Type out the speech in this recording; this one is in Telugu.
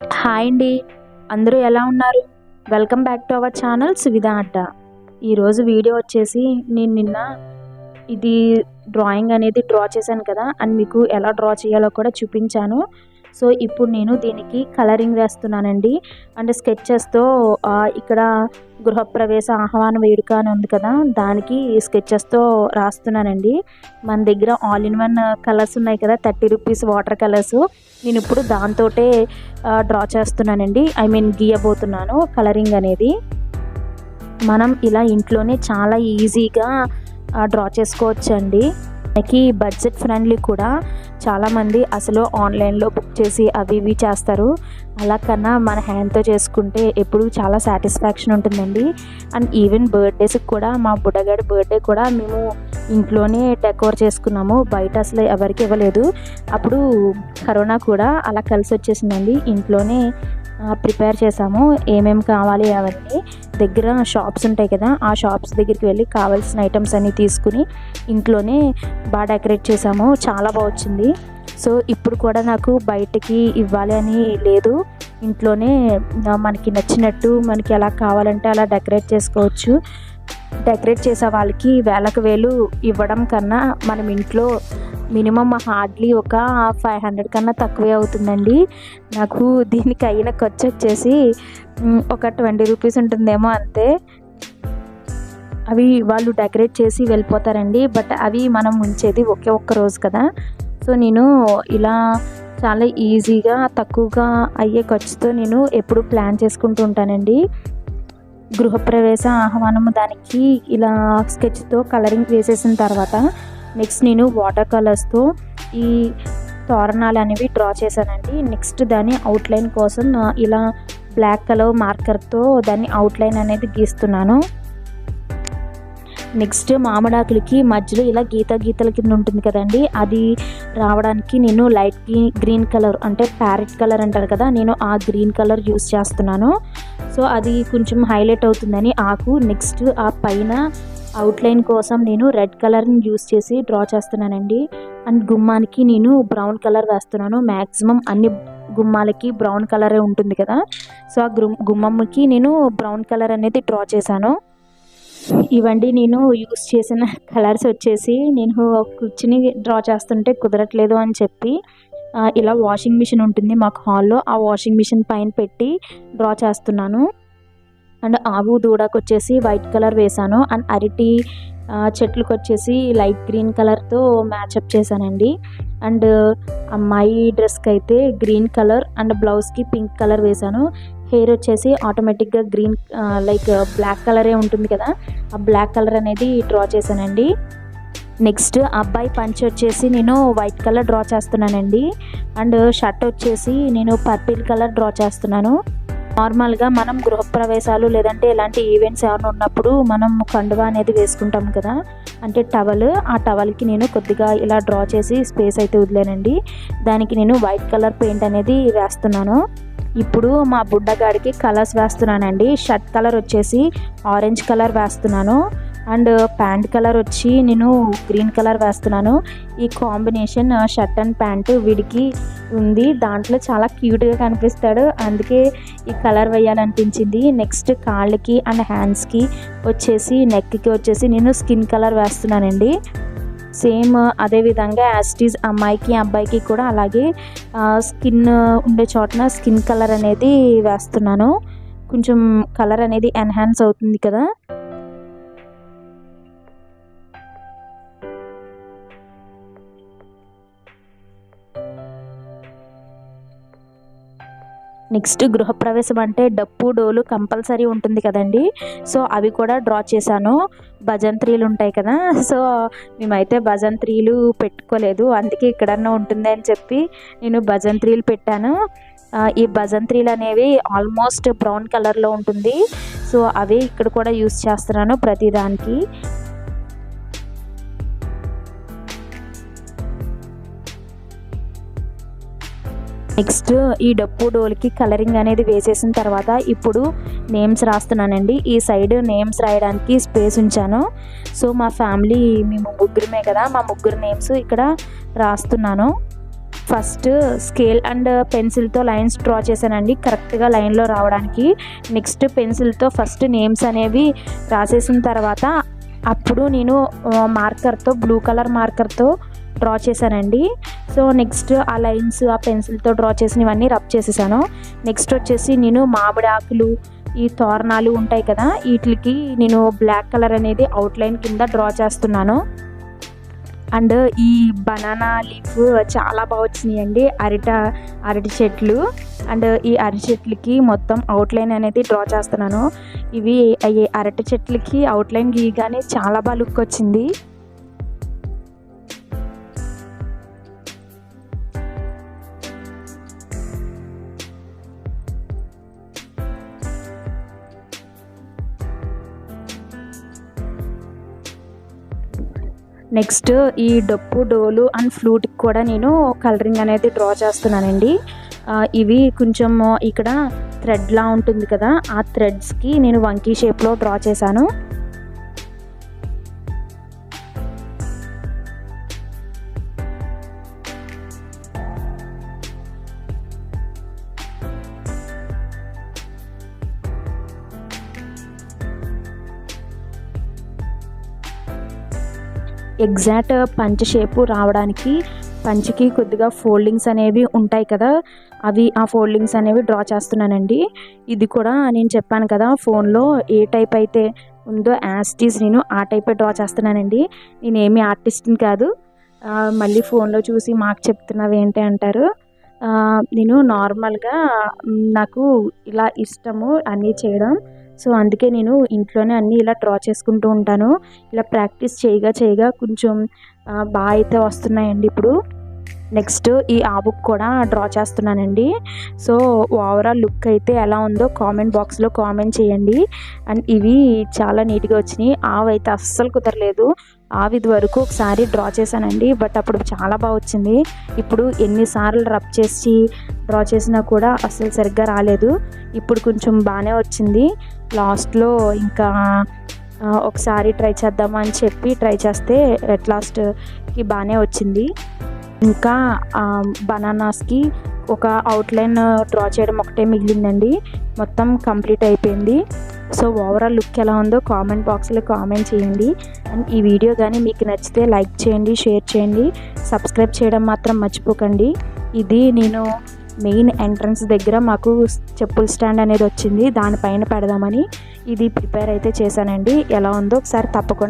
హాయ్ అండి. అందరూ ఎలా ఉన్నారు? Welcome back to our channel Suvidha Adda ఈరోజు వీడియో వచ్చేసి నేను నిన్న ఇది డ్రాయింగ్ అనేది డ్రా చేశాను కదా అండ్ మీకు ఎలా డ్రా చేయాలో కూడా చూపించాను. సో ఇప్పుడు నేను దీనికి కలరింగ్ వేస్తున్నానండి. అంటే స్కెచెస్తో ఇక్కడ గృహప్రవేశ ఆహ్వాన వేడుక అని ఉంది కదా దానికి స్కెచెస్తో రాస్తున్నానండి. మన దగ్గర ఆల్ ఇన్ వన్ కలర్స్ ఉన్నాయి కదా థర్టీ రూపీస్ వాటర్ కలర్స్ నేను ఇప్పుడు దాంతోటే డ్రా చేస్తున్నానండి. ఐ మీన్ గీయబోతున్నాను కలరింగ్ అనేది. మనం ఇలా ఇంట్లోనే చాలా ఈజీగా డ్రా చేసుకోవచ్చండి. మనకి బడ్జెట్ ఫ్రెండ్లీ కూడా చాలామంది అసలు ఆన్లైన్లో బుక్ చేసి అవి ఇవి చేస్తారు. అలా కన్నా మన హ్యాండ్తో చేసుకుంటే ఎప్పుడు చాలా సాటిస్ఫాక్షన్ ఉంటుందండి. అండ్ ఈవెన్ బర్త్డేస్కి కూడా మా బుడ్డగాడి బర్త్డే కూడా మేము ఇంట్లోనే డెకోర్ చేసుకున్నాము. బయట అసలు ఎవరికి ఇవ్వలేదు. అప్పుడు కరోనా కూడా అలా కలిసి వచ్చేసిందండి ఇంట్లోనే ప్రిపేర్ చేసాము. ఏమేమి కావాలి అవన్నీ. దగ్గర షాప్స్ ఉంటాయి కదా ఆ షాప్స్ దగ్గరికి వెళ్ళి కావాల్సిన ఐటమ్స్ అన్నీ తీసుకుని ఇంట్లోనే బాగా డెకరేట్ చేసాము చాలా బాగా వచ్చింది. సో ఇప్పుడు కూడా నాకు బయటకి ఇవ్వాలి అని లేదు. ఇంట్లోనే మనకి నచ్చినట్టు మనకి ఎలా కావాలంటే అలా డెకరేట్ చేసుకోవచ్చు. డెకరేట్ చేసే వాళ్ళకి వేలకు వేలు ఇవ్వడం కన్నా మనం ఇంట్లో మినిమం హార్డ్లీ ఒక ఫైవ్ హండ్రెడ్ కన్నా తక్కువే అవుతుందండి. నాకు దీనికి అయిన ఖర్చు వచ్చేసి ఒక ట్వంటీ రూపీస్ ఉంటుందేమో అంతే. అవి వాళ్ళు డెకరేట్ చేసి వెళ్ళిపోతారండి. బట్ అవి మనం ఉంచేది ఒకే ఒక్క రోజు కదా. సో నేను ఇలా చాలా ఈజీగా తక్కువగా అయ్యే ఖర్చుతో నేను ఎప్పుడు ప్లాన్ చేసుకుంటూ ఉంటానండి. గృహప్రవేశ ఆహ్వానము దానికి ఇలా స్కెచ్తో కలరింగ్ వేసేసిన తర్వాత నెక్స్ట్ నేను వాటర్ కలర్స్తో ఈ తోరణాలు అనేవి డ్రా చేశానండి. నెక్స్ట్ దాని అవుట్లైన్ కోసం ఇలా బ్లాక్ కలర్ మార్కర్తో దాన్ని అవుట్లైన్ అనేది గీస్తున్నాను. నెక్స్ట్ మామిడాకులకి మధ్యలో ఇలా గీత గీతల కింద ఉంటుంది కదండి. అది రావడానికి నేను లైట్ గ్రీన్ కలర్ అంటే ప్యారెట్ కలర్ అంటారు కదా నేను ఆ గ్రీన్ కలర్ యూస్ చేస్తున్నాను. సో అది కొంచెం హైలైట్ అవుతుందని ఆకు. నెక్స్ట్ ఆ పైన అవుట్లైన్ కోసం నేను రెడ్ కలర్ని యూస్ చేసి డ్రా చేస్తున్నానండి. అండ్ గుమ్మానికి నేను బ్రౌన్ కలర్ వేస్తున్నాను. మ్యాక్సిమం అన్ని గుమ్మాలకి బ్రౌన్ కలరే ఉంటుంది కదా. సో ఆ గుమ్మమ్మకి నేను బ్రౌన్ కలర్ అనేది డ్రా చేశాను. ఇవండి నేను యూస్ చేసిన కలర్స్ వచ్చేసి నేను కుర్చీని డ్రా చేస్తుంటే కుదరట్లేదు అని చెప్పి ఇలా వాషింగ్ మిషన్ ఉంటుంది మాకు హాల్లో ఆ వాషింగ్ మిషన్ పైన పెట్టి డ్రా చేస్తున్నాను. అండ్ ఆవు దూడకు వచ్చేసి వైట్ కలర్ వేసాను అండ్ అరటి చెట్లకు వచ్చేసి లైట్ గ్రీన్ కలర్తో మ్యాచప్ చేశానండి. అండ్ అమ్మాయి డ్రెస్కి అయితే గ్రీన్ కలర్ అండ్ బ్లౌజ్కి పింక్ కలర్ వేశాను. హెయిర్ వచ్చేసి ఆటోమేటిక్గా గ్రీన్ లైక్ బ్లాక్ కలరే ఉంటుంది కదా ఆ బ్లాక్ కలర్ అనేది డ్రా చేశానండి. నెక్స్ట్ అబ్బాయి పంచ్ వచ్చేసి నేను వైట్ కలర్ డ్రా చేస్తున్నానండి. అండ్ షర్ట్ వచ్చేసి నేను పర్పిల్ కలర్ డ్రా చేస్తున్నాను. నార్మల్గా మనం గృహప్రవేశాలు లేదంటే ఎలాంటి ఈవెంట్స్ ఏమైనా ఉన్నప్పుడు మనం కండువా అనేది వేసుకుంటాం కదా. అంటే టవల్ ఆ టవల్కి నేను కొద్దిగా ఇలా డ్రా చేసి స్పేస్ అయితే వదిలేనండి. దానికి నేను వైట్ కలర్ పెయింట్ అనేది వేస్తున్నాను. ఇప్పుడు మా బుడ్డగాడికి కలర్స్ వేస్తున్నానండి. షర్ట్ కలర్ వచ్చేసి ఆరెంజ్ కలర్ వేస్తున్నాను. అండ్ ప్యాంట్ కలర్ వచ్చి నేను గ్రీన్ కలర్ వేస్తున్నాను. ఈ కాంబినేషన్ షర్ట్ అండ్ ప్యాంటు వీడికి ఉంది. దాంట్లో చాలా క్యూట్గా కనిపిస్తాడు. అందుకే ఈ కలర్ వేయాలనిపించింది. నెక్స్ట్ కాళ్ళకి అండ్ హ్యాండ్స్కి వచ్చేసి నెక్కి వచ్చేసి నేను స్కిన్ కలర్ వేస్తున్నానండి. సేమ్ అదేవిధంగా యాస్టీస్ అమ్మాయికి అబ్బాయికి కూడా అలాగే స్కిన్ ఉండే చోటన స్కిన్ కలర్ అనేది వేస్తున్నాను. కొంచెం కలర్ అనేది ఎన్హాన్స్ అవుతుంది కదా. నెక్స్ట్ గృహప్రవేశం అంటే డప్పు డోలు కంపల్సరీ ఉంటుంది కదండి. సో అవి కూడా డ్రా చేశాను. భజంత్రీలు ఉంటాయి కదా. సో మేమైతే భజంత్రీలు పెట్టుకోలేదు. అందుకే ఇక్కడన్నా ఉంటుంది అని చెప్పి నేను భజంత్రీలు పెట్టాను. ఈ భజంత్రీలు అనేవి ఆల్మోస్ట్ బ్రౌన్ కలర్లో ఉంటుంది. సో అవి ఇక్కడ కూడా యూస్ చేస్తున్నాను ప్రతిదానికి. నెక్స్ట్ ఈ డప్పు డోల్కి కలరింగ్ అనేది వేసేసిన తర్వాత ఇప్పుడు నేమ్స్ రాస్తున్నానండి. ఈ సైడ్ నేమ్స్ రాయడానికి స్పేస్ ఉంచాను. సో మా ఫ్యామిలీ మేము ముగ్గురమే కదా మా ముగ్గురు నేమ్స్ ఇక్కడ రాస్తున్నాను. ఫస్ట్ స్కేల్ అండ్ పెన్సిల్తో లైన్స్ డ్రా చేశానండి. కరెక్ట్గా లైన్లో రావడానికి. నెక్స్ట్ పెన్సిల్తో ఫస్ట్ నేమ్స్ అనేవి రాసేసిన తర్వాత అప్పుడు నేను మార్కర్తో బ్లూ కలర్ మార్కర్తో డ్రా చేశానండి. సో నెక్స్ట్ ఆ లైన్స్ ఆ పెన్సిల్తో డ్రా చేసినవన్నీ రబ్ చేసేసాను. నెక్స్ట్ వచ్చేసి నేను మామిడి ఆకులు ఈ తోరణాలు ఉంటాయి కదా వీటికి నేను బ్లాక్ కలర్ అనేది అవుట్లైన్ కింద డ్రా చేస్తున్నాను. అండ్ ఈ బనానా లీఫ్ చాలా బాగా వచ్చినాయండి అరిట అరటి చెట్లు. అండ్ ఈ అరటి చెట్లకి మొత్తం అవుట్లైన్ అనేది డ్రా చేస్తున్నాను. ఇవి అరటి చెట్లకి అవుట్లైన్ గీయగానే చాలా బాగా లుక్ వచ్చింది. నెక్స్ట్ ఈ డప్పు డోలు అండ్ ఫ్లూట్కి కూడా నేను కలరింగ్ అనేది డ్రా చేస్తున్నానండి. ఇవి కొంచెం ఇక్కడ థ్రెడ్లా ఉంటుంది కదా ఆ థ్రెడ్స్కి నేను వంకీ షేప్లో డ్రా చేశాను. ఎగ్జాక్ట్ పంచ షేపు రావడానికి పంచకి కొద్దిగా ఫోల్డింగ్స్ అనేవి ఉంటాయి కదా అవి ఆ ఫోల్డింగ్స్ అనేవి డ్రా చేస్తున్నానండి. ఇది కూడా నేను చెప్పాను కదా ఫోన్లో ఏ టైప్ అయితే ఉందో యాస్టీస్ నేను ఆ టైపే డ్రా చేస్తున్నానండి. నేనేమి ఆర్టిస్ట్ని కాదు మళ్ళీ ఫోన్లో చూసి మాకు చెప్తున్నావు ఏంటి అంటారు నేను నార్మల్గా నాకు ఇలా ఇష్టము అన్నీ చేయడం సో అందుకే నేను ఇంట్లోనే అన్నీ ఇలా డ్రా చేసుకుంటూ ఉంటాను. ఇలా ప్రాక్టీస్ చేయగా చేయగా కొంచెం బాగా అయితే వస్తున్నాయండి ఇప్పుడు. నెక్స్ట్ ఈ ఆవుకు కూడా డ్రా చేస్తున్నానండి. సో ఓవరాల్ లుక్ అయితే ఎలా ఉందో కామెంట్ బాక్స్లో కామెంట్ చేయండి. అండ్ ఇవి చాలా నీట్గా వచ్చినాయి. ఆవు అయితే అస్సలు కుదరలేదు. ఆవి ఇది వరకు ఒకసారి డ్రా చేశానండి. బట్ అప్పుడు చాలా బాగా వచ్చింది. ఇప్పుడు ఎన్నిసార్లు రబ్ చేసి డ్రా చేసినా కూడా అస్సలు సరిగ్గా రాలేదు. ఇప్పుడు కొంచెం బాగానే వచ్చింది. లాస్ట్లో ఇంకా ఒకసారి ట్రై చేద్దామని చెప్పి ట్రై చేస్తే ఎట్ లాస్ట్కి బాగానే వచ్చింది. ఇంకా బనానాస్కి ఒక అవుట్లైన్ డ్రా చేయడం ఒకటే మిగిలిందండి. మొత్తం కంప్లీట్ అయిపోయింది. సో ఓవరాల్ లుక్ ఎలా ఉందో కామెంట్ బాక్స్లో కామెంట్ చేయండి. అండ్ ఈ వీడియో కానీ మీకు నచ్చితే లైక్ చేయండి షేర్ చేయండి. సబ్స్క్రైబ్ చేయడం మాత్రం మర్చిపోకండి. ఇది నేను మెయిన్ ఎంట్రన్స్ దగ్గర మాకు చెప్పుల స్టాండ్ అనేది వచ్చింది. దానిపైన పెడదామని ఇది ప్రిపేర్ అయితే చేశానండి. ఎలా ఉందో ఒకసారి తప్పకుండా